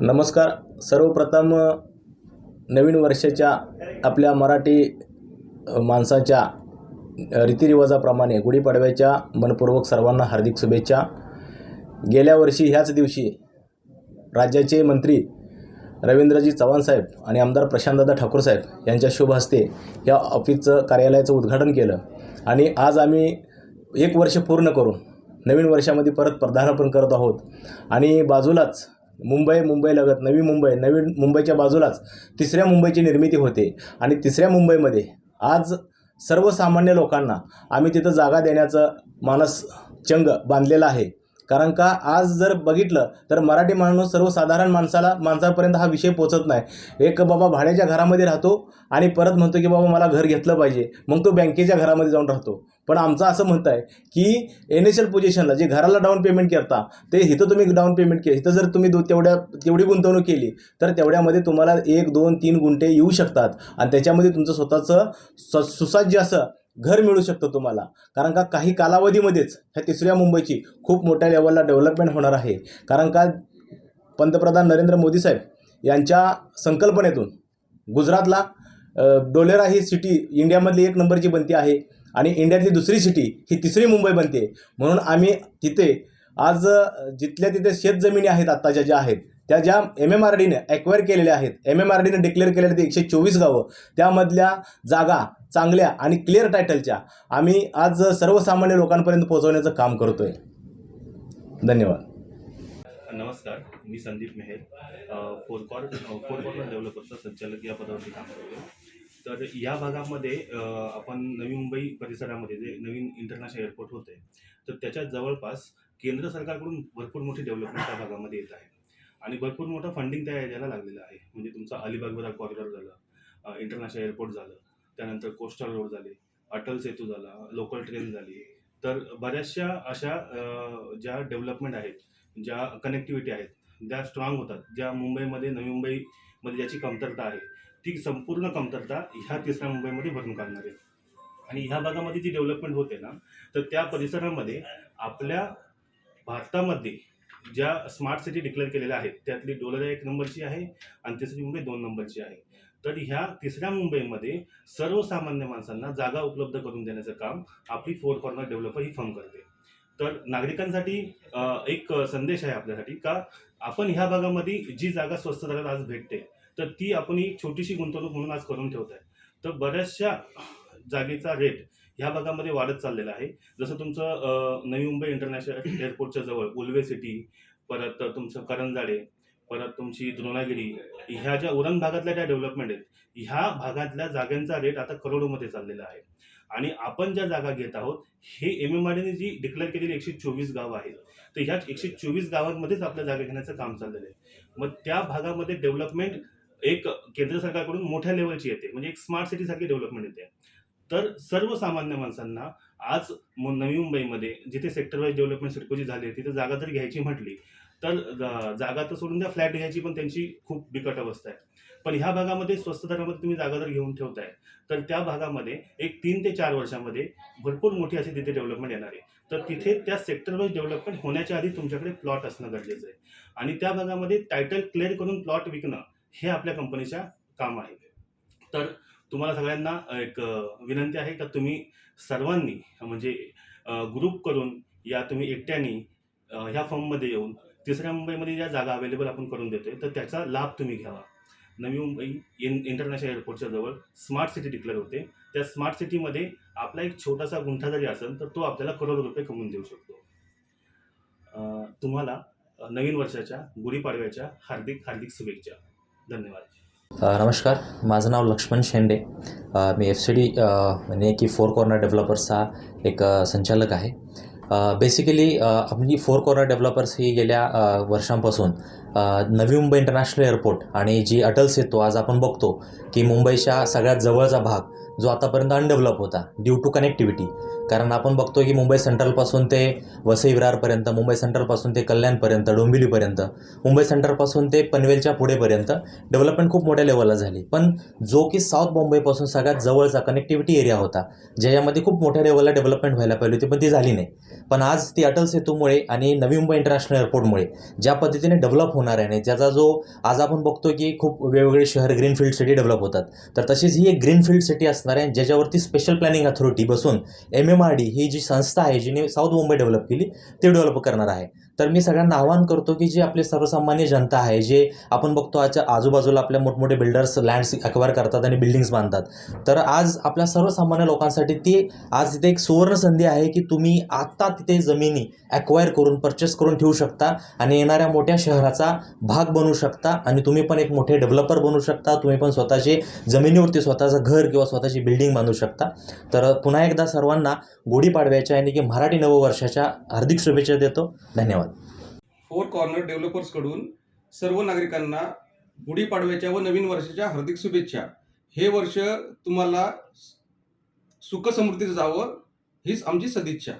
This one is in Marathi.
नमस्कार. सर्वप्रथम नवीन वर्षाच्या आपल्या मराठी माणसाच्या रीतिरिवाजाप्रमाणे गुढीपाडव्याच्या मनपूर्वक सर्वांना हार्दिक शुभेच्छा. गेल्या वर्षी ह्याच दिवशी राज्याचे मंत्री रवींद्रजी चव्हाणसाहेब आणि आमदार प्रशांतदादा ठाकूरसाहेब यांच्या शुभ हस्ते या ऑफिसचं कार्यालयाचं उद्घाटन केलं. आणि आज आम्ही एक वर्ष पूर्ण करून नवीन वर्षामध्ये परत पदार्पण करत आहोत. आणि बाजूलाच मुंबई मुंबईलगत नवी मुंबई नवीन मुंबईच्या बाजूलाच तिसऱ्या मुंबईची निर्मिती होते. आणि तिसऱ्या मुंबईमध्ये आज सर्वसामान्य लोकांना आम्ही तिथं जागा देण्याचं मानस चंग बांधलेला आहे. कारण का आज जर बघितलं तर मराठी माणूस सर्वसाधारण माणसाला माणसापर्यंत हा विषय पोचत नाही. एक बाबा भाड्याच्या घरामध्ये राहतो आणि परत म्हणतो की बाबा मला घर घेतलं पाहिजे. मग तो बँकेच्या घरामध्ये जाऊन राहतो. पण आमचं असं म्हणतं आहे की एन एस एल पोझिशनला जे घराला डाऊन पेमेंट करता ते इथं तुम्ही डाऊन पेमेंट केलं. इथं जर तुम्ही दो तेवढ्या तेवढी गुंतवणूक केली तर तेवढ्यामध्ये तुम्हाला एक दोन तीन गुंठे येऊ शकतात. आणि त्याच्यामध्ये तुमचं स्वतःचं स सुसज्ज असं घर मिळू शकतं तुम्हाला. कारण का काही कालावधीमध्येच ह्या तिसऱ्या मुंबईची खूप मोठ्या लेवलला डेव्हलपमेंट होणार आहे. कारण का पंतप्रधान नरेंद्र मोदी साहेब यांच्या संकल्पनेतून गुजरातला डोलेरा ही सिटी इंडियामधली एक नंबरची बनती आहे आणि इंडियातली दुसरी सिटी ही तिसरी मुंबई बनते. म्हणून आम्ही तिथे आज जिथल्या तिथे शेतजमिनी आहेत आत्ताच्या ज्या आहेत त्या ज्या एम एम आर डीने ॲक्वायर केलेल्या आहेत एम एम आर डीने डिक्लेअर केलेल्या ते एकशे चोवीस गावं त्यामधल्या जागा चांगल्या आणि क्लिअर टायटलच्या आम्ही आज सर्वसामान्य लोकांपर्यंत पोहोचवण्याचं काम करतोय. धन्यवाद. नमस्कार मी संदीप मेहेर. फोरकॉर्ड फोरकॉर्ड फोर डेव्हलपरचा संचालक या पदावरती काम करतो तर या भागामध्ये आपण नवी मुंबई परिसरामध्ये जे नवीन इंटरनॅशनल एअरपोर्ट होते तर त्याच्या जवळपास केंद्र सरकारकडून भरपूर मोठी डेव्हलपमेंट त्या भागामध्ये येत आहे. आणि भरपूर मोठं फंडिंग त्या एरियाला लागलेलं आहे. म्हणजे तुमचा अलिबागवरा कॉरिडॉर झालं इंटरनॅशनल एअरपोर्ट झालं त्यानंतर कोस्टल रोड झाले अटल सेतू झाला लोकल ट्रेन झाली. तर बऱ्याचशा अशा ज्या डेव्हलपमेंट आहेत ज्या कनेक्टिव्हिटी आहेत ज्या स्ट्रॉंग होतात ज्या मुंबईमध्ये नवी मुंबईमध्ये ज्याची कमतरता आहे ती संपूर्ण कमतरता ह्या तिसऱ्या मुंबईमध्ये भरून काढणार आहे. आणि ह्या भागामध्ये जी डेव्हलपमेंट होते ना तर त्या परिसरामध्ये आपल्या भारतामध्ये ज्या स्मार्ट सिटी डिक्लेअर केलेल्या आहेत त्यातली डोलरा एक नंबरची आहे आणि तिसरी मुंबई दोन नंबरची आहे. तर ह्या तिसऱ्या मुंबईमध्ये सर्वसामान्य माणसांना जागा उपलब्ध करून देण्याचं काम आपली फोर कॉर्नर डेव्हलपर ही फर्म करते. तर नागरिकांसाठी एक संदेश आहे आपल्यासाठी का आपण ह्या भागामध्ये जी जागा स्वस्त दरात आज भेटते तर ती आपण ही छोटीशी गुंतवणूक म्हणून आज करून ठेवत आहे. तर बऱ्याचशा जागेचा रेट ह्या भागामध्ये वाढत चाललेला आहे. जसं तुमचं नवी मुंबई इंटरनॅशनल एअरपोर्टच्या जवळ उल्वे सिटी परत तुमचं करंजाडे परत तुमची द्रोणागिरी ह्या ज्या उरण भागातल्या ज्या डेव्हलपमेंट आहेत ह्या भागातल्या जागांचा रेट आता करोडोमध्ये चाललेला आहे. आणि आपण ज्या जागा घेत आहोत हे एम एम आर डीने जी डिक्लेअर केलेली एकशे चोवीस गावं आहेत. तर ह्या एकशे चोवीस गावांमध्येच आपल्या जागा घेण्याचं काम चाललेलं आहे. मग त्या भागामध्ये डेव्हलपमेंट एक केंद्र सरकारकडून मोठ्या लेवलची येते. म्हणजे एक स्मार्ट सिटीसारखी डेव्हलपमेंट येते. तर सर्वसामान्य माणसांना आज नवी मुंबईमध्ये जिथे सेक्टर वाईज डेव्हलपमेंट सिडकोची झाली आहे, तिथे जागा जर घ्यायची म्हटली तर जा- जागा तर सोडून द्या फ्लॅट घ्यायची पण त्यांची खूप बिकट अवस्था आहे. पण ह्या भागामध्ये स्वस्त दरामध्ये तुम्ही जागा जर घेऊन ठेवताय तर त्या भागामध्ये एक तीन ते चार वर्षामध्ये भरपूर मोठी अशी तिथे डेव्हलपमेंट येणार आहे. तर तिथे त्या सेक्टर वाईज डेव्हलपमेंट होण्याच्या आधी तुमच्याकडे प्लॉट असणं गरजेचं आहे. आणि त्या भागामध्ये टायटल क्लिअर करून प्लॉट विकणं हे आपल्या कंपनीच्या काम आहे. तर तुम्हाला सगळ्यांना एक विनंती आहे का तुम्ही सर्वांनी म्हणजे ग्रुप करून या तुम्ही एकट्याने ह्या फॉर्ममध्ये येऊन तिसऱ्या मुंबईमध्ये ज्या जागा अवेलेबल आपण करून देतोय तर त्याचा लाभ तुम्ही घ्यावा. नवी मुंबई इन इंटरनॅशनल एअरपोर्टच्या जवळ स्मार्ट सिटी डिक्लेअर होते. त्या स्मार्ट सिटीमध्ये आपला एक छोटासा गुंठा जरी असेल तर तो आपल्याला करोड रुपये कमवून देऊ शकतो. तुम्हाला नवीन वर्षाच्या गुढीपाडव्याच्या हार्दिक हार्दिक शुभेच्छा. धन्यवाद. नमस्कार. माझं नाव लक्ष्मण शेंडे. मी एफ सी डी म्हणजे की फोर कॉर्नर डेव्हलपर्सचा एक संचालक आहे. बेसिकली आपली फोर कॉर्नर डेव्हलपर्स ही गेल्या वर्षांपासून नवी मुंबई इंटरनॅशनल एअरपोर्ट आणि जी अटल सेतू आज आपण बघतो की मुंबईच्या सगळ्यात जवळचा भाग जो आतापर्यंत अनडेव्हलप होता ड्यू टू कनेक्टिव्हिटी कारण आपण बघतो की मुंबई सेंट्रलपासून ते वसई विरारपर्यंत मुंबई सेंट्रलपासून ते कल्याणपर्यंत डोंबिवलीपर्यंत मुंबई सेंट्रलपासून ते पनवेलच्या पुढेपर्यंत डेव्हलपमेंट खूप मोठ्या लेवलला झाली. पण जो की साऊथ मुंबईपासून सगळ्यात जवळचा कनेक्टिव्हिटी एरिया होता ज्याच्यामध्ये खूप मोठ्या लेवलला डेव्हलपमेंट व्हायला पाहिजे होती पण ती झाली नाही. पण आज ती अटल सेतूमुळे आणि नवी मुंबई इंटरनॅशनल एअरपोर्टमुळे ज्या पद्धतीने डेव्हलप होणार आहे ज्याचा जो आज आपण बघतो की खूप वेगवेगळे शहर ग्रीनफील्ड सिटी डेव्हलप होतात तर तशीच ही एक ग्रीनफील्ड सिटी असणार आहे ज्याच्यावरती स्पेशल प्लॅनिंग अथॉरिटी बसून एम एम आर डी ही जी संस्था आहे जिने साऊथ मुंबई डेव्हलप केली ते डेव्हलप करणार आहे. तर मी सगळ्यांना आवाहन करतो की जे आपले सर्वसामान्य जनता आहे जे आपण बघतो आजच्या आजूबाजूला आपल्या मोठमोठे बिल्डर्स लँड्स अक्वायर करतात आणि बिल्डिंग्स बांधतात. तर आज आपल्या सर्वसामान्य लोकांसाठी ती आज तिथे एक सुवर्ण संधी आहे की तुम्ही आत्ता तिथे जमिनी ॲक्वायर करून परचेस करून ठेवू शकता आणि येणाऱ्या मोठ्या शहराचा भाग बनू शकता आणि तुम्ही पण एक मोठे डेव्हलपर बनू शकता. तुम्ही पण स्वतःचे जमिनीवरती स्वतःचं घर किंवा स्वतःची बिल्डिंग बांधू शकता. तर पुन्हा एकदा सर्वांना गुढीपाडव्याच्या आणि की मराठी नववर्षाच्या हार्दिक शुभेच्छा देतो. धन्यवाद. धन्यवाद. फोर कॉर्नर डेव्हलपर्सकडून सर्व नागरिकांना गुढीपाडव्याच्या व नवीन वर्षाच्या हार्दिक शुभेच्छा. हे वर्ष तुम्हाला सुखसमृद्धीचं जावं हीच आमची सदिच्छा.